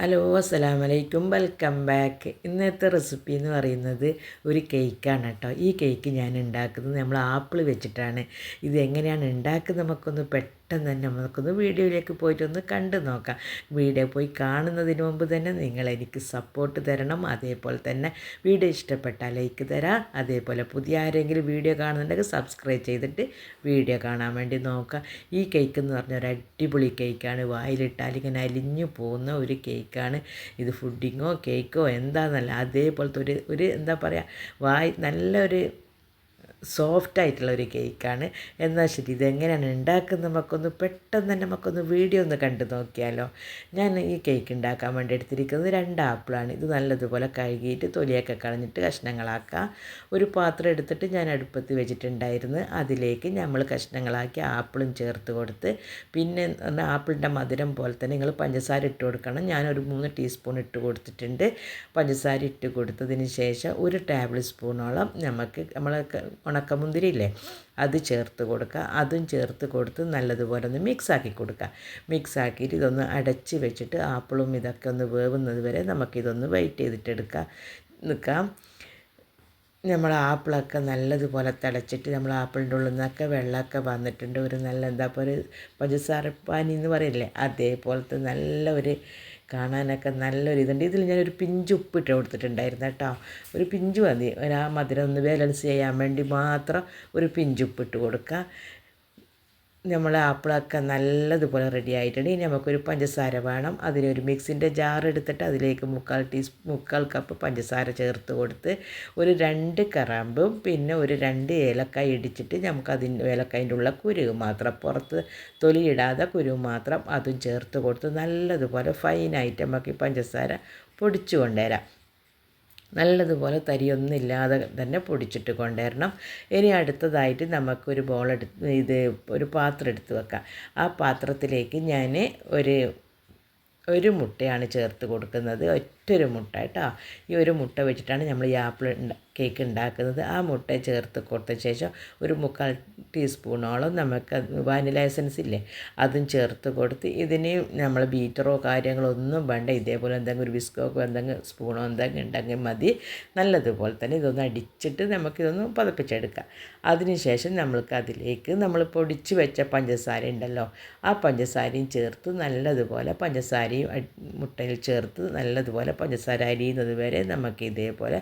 Hello അസ്സലാം വലൈക്കും welcome back. ഇന്നത്തെ റെസിപ്പി എന്ന് പറയുന്നത് ഒരു കേക്കാണ് കേട്ടോ. ഈ കേക്ക് ഞാൻ ഉണ്ടാക്കുന്നത് നമ്മൾ ആപ്പിൾ വെച്ചിട്ടാണ്. ഇത് എങ്ങനെയാണ് ഉണ്ടാക്കുന്നത് നമുക്കൊന്ന് പെട്ടെന്ന് തന്നെ നമുക്കൊന്ന് വീഡിയോയിലേക്ക് പോയിട്ടൊന്ന് കണ്ടു നോക്കാം. വീഡിയോ പോയി കാണുന്നതിന് മുമ്പ് തന്നെ നിങ്ങൾ എനിക്ക് സപ്പോർട്ട് തരണം. അതേപോലെ തന്നെ വീഡിയോ ഇഷ്ടപ്പെട്ടാൽ ലൈക്ക് തരാം. അതേപോലെ പുതിയ ആരെങ്കിലും വീഡിയോ കാണുന്നുണ്ടെങ്കിൽ സബ്സ്ക്രൈബ് ചെയ്തിട്ട് വീഡിയോ കാണാൻ വേണ്ടി നോക്കാം. ഈ കേക്ക് എന്ന് പറഞ്ഞാൽ ഒരു അടിപൊളി കേക്കാണ് വായിലിട്ടാൽ ഇങ്ങനെ അലിഞ്ഞു പോകുന്ന ഒരു കേക്കാണ് ഇത് ഫുഡിങ്ങോ കേക്കോ എന്താണെന്നല്ല അതേപോലത്തെ ഒരു ഒരു എന്താ പറയുക വായി നല്ലൊരു സോഫ്റ്റ് ആയിട്ടുള്ള ഒരു കേക്കാണ്. എന്നാൽ ശരി ഇതെങ്ങനെയാണ് ഉണ്ടാക്കുന്നത്? നമുക്കൊന്ന് പെട്ടെന്ന് തന്നെ നമുക്കൊന്ന് വീഡിയോ ഒന്ന് കണ്ടു നോക്കിയാലോ. ഞാൻ ഈ കേക്ക് ഉണ്ടാക്കാൻ വേണ്ടി എടുത്തിരിക്കുന്നത് രണ്ട് ആപ്പിളാണ്. ഇത് നല്ലതുപോലെ കഴുകിയിട്ട് തൊലിയൊക്കെ കളഞ്ഞിട്ട് കഷ്ണങ്ങളാക്കുക ഒരു പാത്രം എടുത്തിട്ട് ഞാൻ അടുപ്പത്ത് വെച്ചിട്ടുണ്ടായിരുന്നു. അതിലേക്ക് നമ്മൾ കഷ്ണങ്ങളാക്കി ആപ്പിളും ചേർത്ത് കൊടുത്ത് പിന്നെ ആപ്പിളിന്റെ മധുരം പോലെ തന്നെ നിങ്ങൾ പഞ്ചസാര ഇട്ട് കൊടുക്കണം. ഞാനൊരു മൂന്ന് ടീസ്പൂൺ ഇട്ട് കൊടുത്തിട്ടുണ്ട്. പഞ്ചസാര ഇട്ട് കൊടുത്തതിന് ശേഷം ഒരു ടേബിൾ സ്പൂണോളം നമുക്ക് നമ്മൾ ഉണക്കമുന്തിരി ഇല്ലേ അത് ചേർത്ത് കൊടുക്കുക. അതും ചേർത്ത് കൊടുത്ത് നല്ലതുപോലെ ഒന്ന് മിക്സാക്കി കൊടുക്കുക. മിക്സാക്കിയിട്ട് ഇതൊന്ന് അടച്ച് വെച്ചിട്ട് ആപ്പിളും ഇതൊക്കെ ഒന്ന് വേവുന്നത് വരെ നമുക്കിതൊന്ന് വെയിറ്റ് ചെയ്തിട്ട് എടുക്കാം. നിൽക്കാം. നമ്മൾ ആപ്പിളൊക്കെ നല്ലതുപോലെ തിളച്ചിട്ട് നമ്മൾ ആപ്പിളിന്റെ ഉള്ളിൽ നിന്നൊക്കെ വെള്ളമൊക്കെ വന്നിട്ടുണ്ട്. ഒരു നല്ല എന്താ ഇപ്പോൾ പഞ്ചസാര പാനി എന്ന് പറയില്ലേ? അതേപോലത്തെ നല്ല ഒരു കാണാനൊക്കെ നല്ലൊരു ഇതുണ്ട്. ഇതിൽ ഞാനൊരു പിഞ്ച് ഉപ്പിട്ട് കൊടുത്തിട്ടുണ്ടായിരുന്നു കേട്ടോ. ഒരു പിഞ്ച് മതി. ആ മധുരം ഒന്ന് ബാലൻസ് ചെയ്യാൻ വേണ്ടി മാത്രം ഒരു പിഞ്ച് ഉപ്പിട്ട് കൊടുക്കുക. നമ്മൾ ആപ്പിളൊക്കെ നല്ലതുപോലെ റെഡി ആയിട്ടുണ്ട്. ഇനി നമുക്കൊരു പഞ്ചസാര വേണം. അതിനൊരു മിക്സിന്റെ ജാർ എടുത്തിട്ട് അതിലേക്ക് മുക്കാൽ ടീസ് മുക്കാൽ കപ്പ് പഞ്ചസാര ചേർത്ത് കൊടുത്ത് ഒരു രണ്ട് കറാമ്പും പിന്നെ ഒരു രണ്ട് ഏലക്കായ ഇടിച്ചിട്ട് നമുക്ക് അതിന്റെ ഏലക്കായന്റെ ഉള്ള കുരുവ് മാത്രം പുറത്ത് തൊലിയിടാതെ കുരുവ് മാത്രം അതും ചേർത്ത് കൊടുത്ത് നല്ലതുപോലെ ഫൈനായിട്ട് നമുക്ക് ഈ പഞ്ചസാര പൊടിച്ചു കൊണ്ടുവരാം നല്ലതുപോലെ തരിയൊന്നുമില്ലാതെ തന്നെ പൊടിച്ചിട്ട് കൊണ്ടുവരണം. ഇനി അടുത്തതായിട്ട് നമുക്കൊരു ബോൾ എടുത്ത് ഇത് ഒരു പാത്രം എടുത്ത് വെക്കാം. ആ പാത്രത്തിലേക്ക് ഞാൻ ഒരു ഒരു മുട്ടയാണ് ചേർത്ത് കൊടുക്കുന്നത്. ഒറ്റൊരു മുട്ട കേട്ടോ. ഈ ഒരു മുട്ട വെച്ചിട്ടാണ് നമ്മൾ ഈ ആപ്പിൾ കേക്ക് ഉണ്ടാക്കുന്നത്. ആ മുട്ട ചേർത്ത് കൊടുത്ത ശേഷം ഒരു മുക്കാൽ ടീസ്പൂണോളം നമുക്ക് വാനില എസൻസ് ഇല്ലേ അതും ചേർത്ത് കൊടുത്ത് ഇതിന് നമ്മൾ ബീറ്ററോ കാര്യങ്ങളോ ഒന്നും വേണ്ട. ഇതേപോലെ എന്തെങ്കിലും ഒരു ബിസ്കോ എന്തെങ്കിലും സ്പൂണോ എന്തെങ്കിലും ഉണ്ടെങ്കിൽ മതി. നല്ലതുപോലെ തന്നെ ഇതൊന്ന് അടിച്ചിട്ട് നമുക്കിതൊന്ന് പതപ്പിച്ചെടുക്കാം. അതിനുശേഷം നമ്മൾക്ക് അതിലേക്ക് നമ്മൾ പൊടിച്ച് വെച്ച പഞ്ചസാര ഉണ്ടല്ലോ ആ പഞ്ചസാരയും ചേർത്ത് നല്ലതുപോലെ പഞ്ചസാരയും മുട്ടയിൽ ചേർത്ത് നല്ലതുപോലെ പഞ്ചസാര അരിയുന്നത് വരെ നമുക്ക് ഇതേപോലെ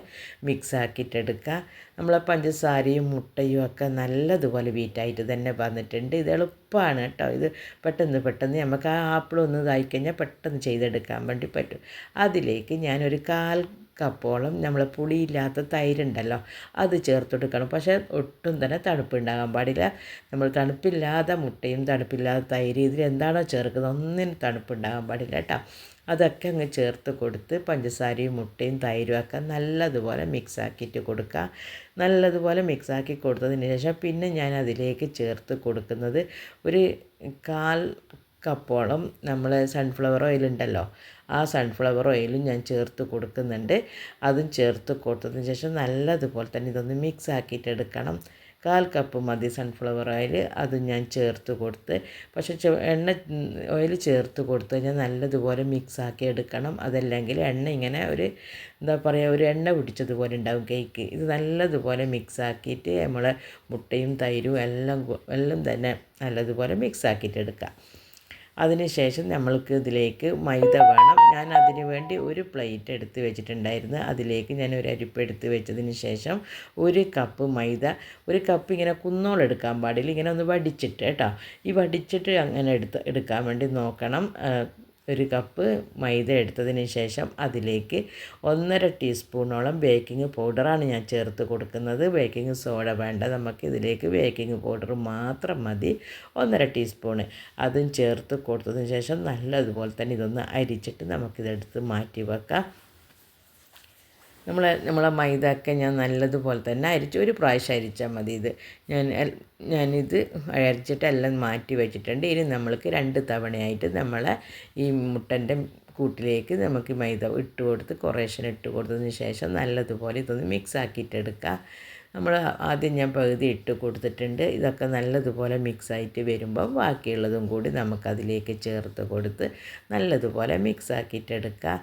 മിക്സാക്കി ഇട്ടെടുക്കുക നമ്മളെ പഞ്ചസാരയും മുട്ടയും ഒക്കെ നല്ലതുപോലെ വീറ്റായിട്ട് തന്നെ വന്നിട്ടുണ്ട്. ഇത് എളുപ്പമാണ് കേട്ടോ. ഇത് പെട്ടെന്ന് പെട്ടെന്ന് നമുക്ക് ആ ആപ്പിൾ ഒന്ന് ഇതായിക്കഴിഞ്ഞാൽ പെട്ടെന്ന് ചെയ്തെടുക്കാൻ വേണ്ടി പറ്റും. അതിലേക്ക് ഞാനൊരു കാൽ കപ്പോളം നമ്മൾ പുളിയില്ലാത്ത തൈരുണ്ടല്ലോ അത് ചേർത്ത് കൊടുക്കണം. പക്ഷേ ഒട്ടും തന്നെ തണുപ്പുണ്ടാകാൻ പാടില്ല. നമ്മൾ തണുപ്പില്ലാതെ മുട്ടയും തണുപ്പില്ലാതെ തൈര് ഇതിൽ എന്താണോ ചേർക്കുന്നത് ഒന്നിനും തണുപ്പുണ്ടാകാൻ പാടില്ല കേട്ടോ. അതൊക്കെ അങ്ങ് ചേർത്ത് കൊടുത്ത് പഞ്ചസാരയും മുട്ടയും തൈരും ഒക്കെ നല്ലതുപോലെ മിക്സാക്കിയിട്ട് കൊടുക്കുക. നല്ലതുപോലെ മിക്സാക്കി കൊടുത്തതിന് ശേഷം പിന്നെ ഞാൻ അതിലേക്ക് ചേർത്ത് കൊടുക്കുന്നത് ഒരു കാൽ കപ്പോളം നമ്മൾ സൺഫ്ലവർ ഓയിൽ ഉണ്ടല്ലോ ആ സൺഫ്ലവർ ഓയിലും ഞാൻ ചേർത്ത് കൊടുക്കുന്നുണ്ട്. അതും ചേർത്ത് കൊടുത്തതിന് ശേഷം നല്ലതുപോലെ തന്നെ ഇതൊന്ന് മിക്സ് ആക്കിയിട്ട് എടുക്കണം. കാൽ കപ്പ് മതി സൺഫ്ലവർ ഓയിൽ അത് ഞാൻ ചേർത്ത് കൊടുത്ത് പക്ഷേ എണ്ണ ഓയിൽ ചേർത്ത് കൊടുത്ത് കഴിഞ്ഞാൽ നല്ലതുപോലെ മിക്സാക്കി എടുക്കണം. അതല്ലെങ്കിൽ എണ്ണ ഇങ്ങനെ ഒരു എന്താ പറയുക ഒരു എണ്ണ പിടിച്ചതുപോലെ ഉണ്ടാവും കേക്ക് ഇത് നല്ലതുപോലെ മിക്സാക്കിയിട്ട് നമ്മൾ മുട്ടയും തൈരും എല്ലാം എല്ലാം തന്നെ നല്ലതുപോലെ മിക്സാക്കിയിട്ട് എടുക്കാം. അതിനുശേഷം നമ്മൾക്ക് ഇതിലേക്ക് മൈദ വേണം. ഞാൻ അതിന് വേണ്ടി ഒരു പ്ലേറ്റ് എടുത്ത് വെച്ചിട്ടുണ്ടായിരുന്നു. അതിലേക്ക് ഞാൻ ഒരു അരിപ്പ് എടുത്ത് വെച്ചതിന് ശേഷം ഒരു കപ്പ് മൈദ ഒരു കപ്പ് ഇങ്ങനെ കുന്നോളെടുക്കാൻ പാടില്ല. ഇങ്ങനെ ഒന്ന് വടിച്ചിട്ട് കേട്ടോ. ഈ വടിച്ചിട്ട് അങ്ങനെ എടുത്ത് എടുക്കാൻ വേണ്ടി നോക്കണം. ഒരു കപ്പ് മൈദ എടുത്തതിന് ശേഷം അതിലേക്ക് ഒന്നര ടീസ്പൂണോളം ബേക്കിംഗ് പൗഡറാണ് ഞാൻ ചേർത്ത് കൊടുക്കുന്നത്. ബേക്കിംഗ് സോഡ വേണ്ട നമുക്ക് ഇതിലേക്ക് ബേക്കിംഗ് പൗഡർ മാത്രം മതി. ഒന്നര ടീസ്പൂണ്. അതും ചേർത്ത് കൊടുത്തതിന് ശേഷം നല്ലതുപോലെ തന്നെ ഇതൊന്ന് അരിച്ചിട്ട് നമുക്കിതെടുത്ത് മാറ്റി വെക്കാം. നമ്മൾ നമ്മളെ മൈദ ഒക്കെ ഞാൻ നല്ലതുപോലെ തന്നെ അരിച്ച് ഒരു പ്രാവശ്യം അരിച്ചാൽ മതി ഇത്. ഞാൻ ഞാനിത് അരച്ചിട്ട് എല്ലാം മാറ്റി വെച്ചിട്ടുണ്ട്. ഇനി നമ്മൾക്ക് രണ്ട് തവണയായിട്ട് നമ്മളെ ഈ മുട്ടന്റെ കൂട്ടിലേക്ക് നമുക്ക് മൈദ ഇട്ട് കൊടുത്ത് കുറേശ്ശെ ഇട്ട് കൊടുത്തതിന് ശേഷം നല്ലതുപോലെ ഇതൊന്ന് മിക്സ് ആക്കിയിട്ടെടുക്കുക നമ്മൾ ആദ്യം ഞാൻ പകുതി ഇട്ട് കൊടുത്തിട്ടുണ്ട്. ഇതൊക്കെ നല്ലതുപോലെ മിക്സായിട്ട് വരുമ്പോൾ ബാക്കിയുള്ളതും കൂടി നമുക്കതിലേക്ക് ചേർത്ത് കൊടുത്ത് നല്ലതുപോലെ മിക്സ് മിക്സാക്കിയിട്ടെടുക്കുക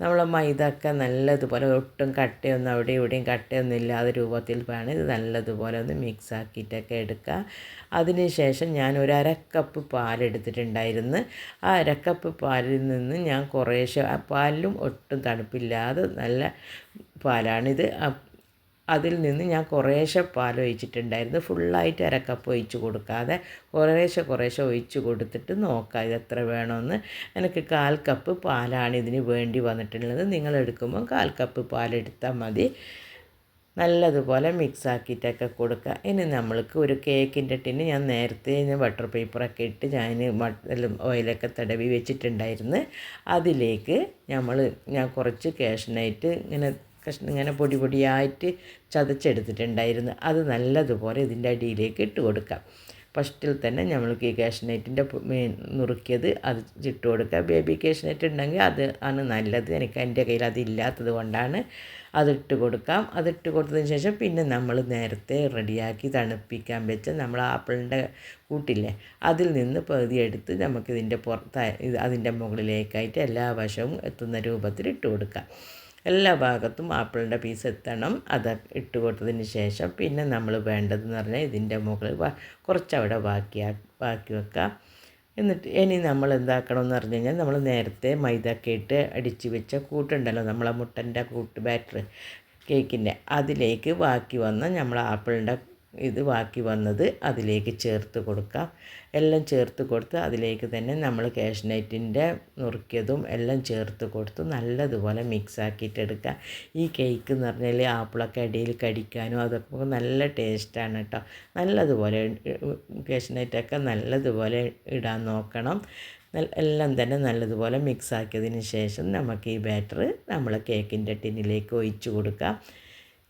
നമ്മളെ മൈദ ഒക്കെ നല്ലതുപോലെ ഒട്ടും കട്ടയൊന്നും അവിടെ ഇവിടെയും കട്ടയൊന്നും ഇല്ലാതെ രൂപത്തിൽ വേണം ഇത് നല്ലതുപോലെ ഒന്ന് മിക്സ് ആക്കിയിട്ടൊക്കെ എടുക്കുക. അതിന് ശേഷം ഞാൻ ഒരു അരക്കപ്പ് പാലെടുത്തിട്ടുണ്ടായിരുന്നു ആ അരക്കപ്പ് പാലിൽ നിന്ന് ഞാൻ കുറേശ്ശെ ആ പാലിലും ഒട്ടും തണുപ്പില്ലാതെ നല്ല പാലാണിത്. അതിൽ നിന്ന് ഞാൻ കുറേശ്ശെ പാൽ ഒഴിച്ചിട്ടുണ്ടായിരുന്നു. ഫുള്ളായിട്ട് അരക്കപ്പ് ഒഴിച്ച് കൊടുക്കാതെ കുറേശ്ശെ കുറേശ്ശെ ഒഴിച്ച് കൊടുത്തിട്ട് നോക്കാം ഇത് എത്ര വേണമെന്ന് എനിക്ക് കാൽ കപ്പ് പാലാണ് ഇതിന് വേണ്ടി വന്നിട്ടുള്ളത്. നിങ്ങൾ എടുക്കുമ്പോൾ കാൽ കപ്പ് പാലെടുത്താൽ മതി. നല്ലതുപോലെ മിക്സ് ആക്കിയിട്ടൊക്കെ കൊടുക്കുക. ഇനി നമ്മൾക്ക് ഒരു കേക്കിന്റെ ടിന് ഞാൻ നേരത്തെ ബട്ടർ പേപ്പറൊക്കെ ഇട്ട് ഞാൻ ഓയിലൊക്കെ തടവി വെച്ചിട്ടുണ്ടായിരുന്നു. അതിലേക്ക് നമ്മൾ ഞാൻ കുറച്ച് കാഷനായിട്ട് ഇങ്ങനെ കഷ്ണം ഇങ്ങനെ പൊടി പൊടിയായിട്ട് ചതച്ചെടുത്തിട്ടുണ്ടായിരുന്നു. അത് നല്ലതുപോലെ ഇതിന്റെ അടിയിലേക്ക് ഇട്ട് കൊടുക്കാം. ഫസ്റ്റിൽ തന്നെ നമ്മൾക്ക് ഈ കാഷ്നൈറ്റിന്റെ നുറുക്കിയത് അത് ഇട്ട് കൊടുക്കുക ബേബി കാഷ്നൈറ്റ് ഉണ്ടെങ്കിൽ അത് ആണ് നല്ലത്. എനിക്ക് എന്റെ കയ്യിൽ അതില്ലാത്തത് കൊണ്ടാണ് അതിട്ട് കൊടുക്കാം. അതിട്ട് കൊടുത്തതിന് ശേഷം പിന്നെ നമ്മൾ നേരത്തെ റെഡിയാക്കി തണുപ്പിക്കാൻ വെച്ച നമ്മൾ ആപ്പിളിന്റെ കൂട്ടില്ലേ അതിൽ നിന്ന് പകുതി എടുത്ത് നമുക്കിതിന്റെ പുറത്ത് അതിന്റെ മുകളിലേക്കായിട്ട് എല്ലാ വശവും എത്തുന്ന രൂപത്തിൽ ഇട്ട് കൊടുക്കാം. എല്ലാ ഭാഗത്തും ആപ്പിളിന്റെ പീസ് എത്തണം. അത് ഇട്ട് കൊടുത്തതിന് ശേഷം പിന്നെ നമ്മൾ വേണ്ടതെന്ന് പറഞ്ഞാൽ ഇതിന്റെ മുകളിൽ കുറച്ചവിടെ ബാക്കി ബാക്കി വെക്കാം. എന്നിട്ട് ഇനി നമ്മൾ എന്താക്കണം എന്ന് പറഞ്ഞു കഴിഞ്ഞാൽ നമ്മൾ നേരത്തെ മൈദയൊക്കെ ഇട്ട് അടിച്ച് വെച്ച കൂട്ടുണ്ടല്ലോ നമ്മളെ മുട്ടന്റെ കൂട്ട് ബാറ്റർ കേക്കിന്റെ അതിലേക്ക് ബാക്കി വന്ന നമ്മൾ ആപ്പിളിന്റെ ഇത് ബാക്കി വന്നത് അതിലേക്ക് ചേർത്ത് കൊടുക്കുക എല്ലാം ചേർത്ത് കൊടുത്ത് അതിലേക്ക് തന്നെ നമ്മൾ കാഷ്നൈറ്റിന്റെ നുറുക്കിയതും എല്ലാം ചേർത്ത് കൊടുത്ത് നല്ലതുപോലെ മിക്സ് ആക്കിയിട്ട് എടുക്കുക ഈ കേക്ക് എന്ന് പറഞ്ഞാൽ ആപ്പിളൊക്കെ ഇടയിൽ കടിക്കാനും അതൊക്കെ നല്ല ടേസ്റ്റാണ് കേട്ടോ. നല്ലതുപോലെ കാഷ്നൈറ്റൊക്കെ നല്ലതുപോലെ ഇടാൻ നോക്കണം. എല്ലാം തന്നെ നല്ലതുപോലെ മിക്സ് ആക്കിയതിന് ശേഷം നമുക്ക് ഈ ബാറ്റർ നമ്മൾ കേക്കിന്റെ ടിന്നിലേക്ക് ഒഴിച്ച് കൊടുക്കാം.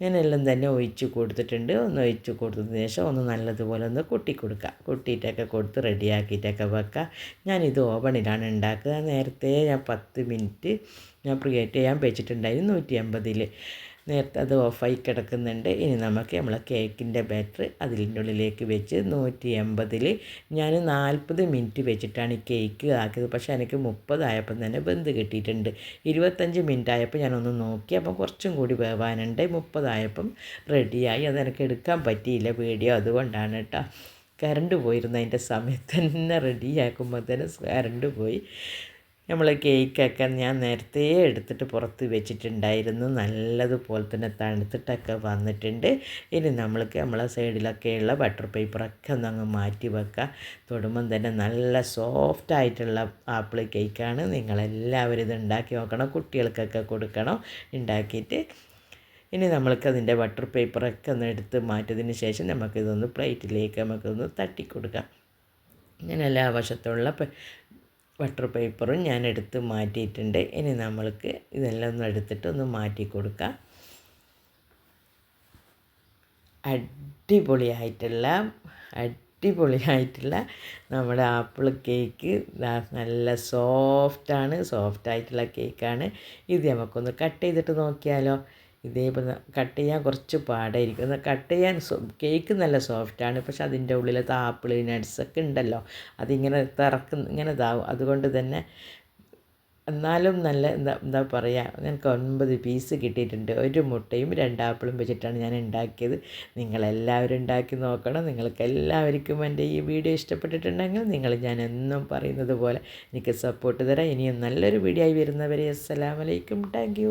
ഞാനെല്ലാം തന്നെ ഒഴിച്ച് കൊടുത്തിട്ടുണ്ട്. ഒന്ന് ഒഴിച്ച് കൊടുത്തതിന് ശേഷം ഒന്ന് നല്ലതുപോലെ ഒന്ന് കൊട്ടി കൊടുക്കുക കൊട്ടിയിട്ടൊക്കെ കൊടുത്ത് റെഡിയാക്കിയിട്ടൊക്കെ വെക്കുക ഞാനിത് ഓവണിലാണ് ഉണ്ടാക്കുക നേരത്തെ ഞാൻ പത്ത് മിനിറ്റ് ഞാൻ പ്രിയേറ്റ് ചെയ്യാൻ വെച്ചിട്ടുണ്ടായിരുന്നു നൂറ്റി അമ്പതിൽ നേരത്തെ അത് ഓഫായി കിടക്കുന്നുണ്ട്. ഇനി നമുക്ക് നമ്മളെ കേക്കിന്റെ ബാറ്റർ അതിന്റെ ഉള്ളിലേക്ക് വെച്ച് നൂറ്റി എൺപതിൽ ഞാൻ നാൽപ്പത് മിനിറ്റ് വെച്ചിട്ടാണ് ഈ കേക്ക് ആക്കിയത്. പക്ഷേ എനിക്ക് മുപ്പതായപ്പം തന്നെ ബന്ധ് കിട്ടിയിട്ടുണ്ട്. ഇരുപത്തഞ്ച് മിനിറ്റ് ആയപ്പോൾ ഞാനൊന്ന് നോക്കി. അപ്പം കുറച്ചും കൂടി വേവാനുണ്ട്. മുപ്പതായപ്പം റെഡിയായി. അതെനിക്ക് എടുക്കാൻ പറ്റിയില്ല വീഡിയോ അതുകൊണ്ടാണ് കേട്ടോ. കറണ്ട് പോയിരുന്നു അതിന്റെ സമയത്ത് തന്നെ റെഡിയാക്കുമ്പോൾ തന്നെ കറണ്ട് പോയി. നമ്മൾ കേക്കൊക്കെ ഞാൻ നേരത്തെ എടുത്തിട്ട് പുറത്ത് വെച്ചിട്ടുണ്ടായിരുന്നു. നല്ലതുപോലെ തന്നെ തണുത്തിട്ടൊക്കെ വന്നിട്ടുണ്ട്. ഇനി നമ്മൾക്ക് നമ്മളെ സൈഡിലൊക്കെയുള്ള ബട്ടർ പേപ്പറൊക്കെ ഒന്ന് അങ്ങ് മാറ്റി വെക്കുക തൊടുമ്പം തന്നെ നല്ല സോഫ്റ്റ് ആയിട്ടുള്ള ആപ്പിൾ കേക്കാണ്. നിങ്ങളെല്ലാവരും ഇത് ഉണ്ടാക്കി നോക്കണം. കുട്ടികൾക്കൊക്കെ കൊടുക്കണം. ഉണ്ടാക്കിയിട്ട് ഇനി നമ്മൾക്ക് അതിന്റെ ബട്ടർ പേപ്പറൊക്കെ ഒന്ന് എടുത്ത് മാറ്റിയതിന് ശേഷം നമുക്കിതൊന്ന് പ്ലേറ്റിലേക്ക് നമുക്കൊന്ന് തട്ടിക്കൊടുക്കാം. ഇങ്ങനെ എല്ലാ വശത്തുള്ള ബട്ടർ പേപ്പറും ഞാൻ എടുത്ത് മാറ്റിയിട്ടുണ്ട്. ഇനി നമ്മൾക്ക് ഇതെല്ലാം ഒന്ന് എടുത്തിട്ട് ഒന്ന് മാറ്റി കൊടുക്കാം. അടിപൊളിയായിട്ടുള്ള അടിപൊളിയായിട്ടുള്ള നമ്മുടെ ആപ്പിൾ കേക്ക്. നല്ല സോഫ്റ്റാണ് സോഫ്റ്റായിട്ടുള്ള കേക്കാണ്. ഇത് നമുക്കൊന്ന് കട്ട് ചെയ്തിട്ട് നോക്കിയാലോ. ഇതേപോലെ കട്ട് ചെയ്യാൻ കുറച്ച് പാടായിരിക്കും. എന്നാൽ കട്ട് ചെയ്യാൻ കേക്ക് നല്ല സോഫ്റ്റാണ് പക്ഷെ അതിന്റെ ഉള്ളിലത്തെ ആപ്പിൾ നട്ട്സൊക്കെ ഉണ്ടല്ലോ. അതിങ്ങനെ തിറക്കുന്ന ഇങ്ങനെ ഇതാവും. അതുകൊണ്ട് തന്നെ എന്നാലും നല്ല എന്താ എന്താ പറയുക ഞങ്ങൾക്ക് ഒൻപത് പീസ് കിട്ടിയിട്ടുണ്ട്. ഒരു മുട്ടയും രണ്ട് ആപ്പിളും വെച്ചിട്ടാണ് ഞാൻ ഉണ്ടാക്കിയത്. നിങ്ങളെല്ലാവരും ഉണ്ടാക്കി നോക്കണം. നിങ്ങൾക്ക് എല്ലാവർക്കും എന്റെ ഈ വീഡിയോ ഇഷ്ടപ്പെട്ടിട്ടുണ്ടെങ്കിൽ നിങ്ങൾ ഞാൻ എന്നും പറയുന്നത് പോലെ എനിക്ക് സപ്പോർട്ട് തരാം. ഇനിയും നല്ലൊരു വീഡിയോ ആയി വരുന്നവരെ അസ്സലാമലൈക്കും താങ്ക്